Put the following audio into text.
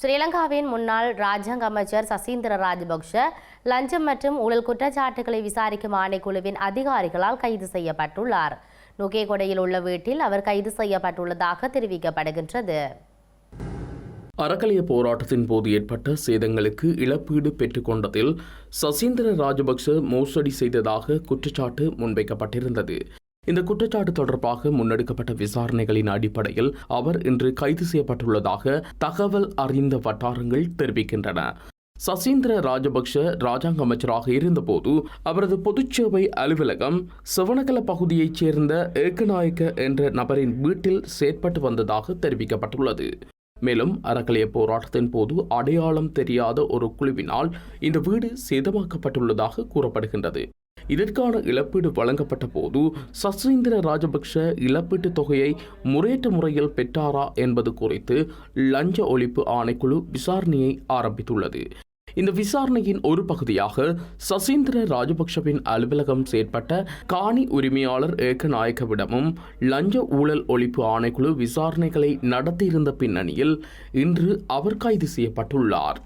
ஸ்ரீலங்காவின் முன்னாள் ராஜாங்க அமைச்சர் சசீந்திர ராஜபக்ஷ லஞ்சம் மற்றும் ஊழல் குற்றச்சாட்டுகளை விசாரிக்கும் ஆணைக்குழுவின் அதிகாரிகளால் கைது செய்யப்பட்டுள்ளார். நுகேகொடையில் உள்ள வீட்டில் அவர் கைது செய்யப்பட்டுள்ளதாக தெரிவிக்கப்படுகின்றது. அறக்கலைய போராட்டத்தின் போது ஏற்பட்ட சேதங்களுக்கு இழப்பீடு பெற்றுக்கொண்டதில் சசீந்திர ராஜபக்ஷ மோசடி செய்ததாக குற்றச்சாட்டு முன்வைக்கப்பட்டிருந்தது. இந்த குற்றச்சாட்டு தொடர்பாக முன்னெடுக்கப்பட்ட விசாரணைகளின் அடிப்படையில் அவர் இன்று கைது செய்யப்பட்டுள்ளதாக தகவல் அறிந்த வட்டாரங்கள் தெரிவிக்கின்றன. சசீந்திர ராஜபக்ஷ ராஜாங்க அமைச்சராக இருந்தபோது அவரது பொதுச்சேவை அலுவலகம் சிவனகல பகுதியைச் சேர்ந்த ஏக்கநாயக்க என்ற நபரின் வீட்டில் செயற்பட்டு வந்ததாக தெரிவிக்கப்பட்டுள்ளது. மேலும் அறக்கலைய போராட்டத்தின் போது அடையாளம் தெரியாத ஒரு குழுவினால் இந்த வீடு சேதமாக்கப்பட்டுள்ளதாக கூறப்படுகின்றது. இதற்கான இழப்பீடு வழங்கப்பட்ட போது சசீந்திர ராஜபக்ஷ இழப்பீட்டுத் தொகையை முறையற்ற முறையில் பெற்றாரா என்பது குறித்து லஞ்ச ஒழிப்பு ஆணைக்குழு விசாரணையை ஆரம்பித்துள்ளது. இந்த விசாரணையின் ஒரு பகுதியாக சசீந்திர ராஜபக்ஷவின் அலுவலகம் செயற்பட்ட காணி உரிமையாளர் ஏக்கநாயக்கவிடமும் லஞ்ச ஊழல் ஒழிப்பு ஆணைக்குழு விசாரணைகளை நடத்தியிருந்த பின்னணியில் இன்று அவர் கைது செய்யப்பட்டுள்ளார்.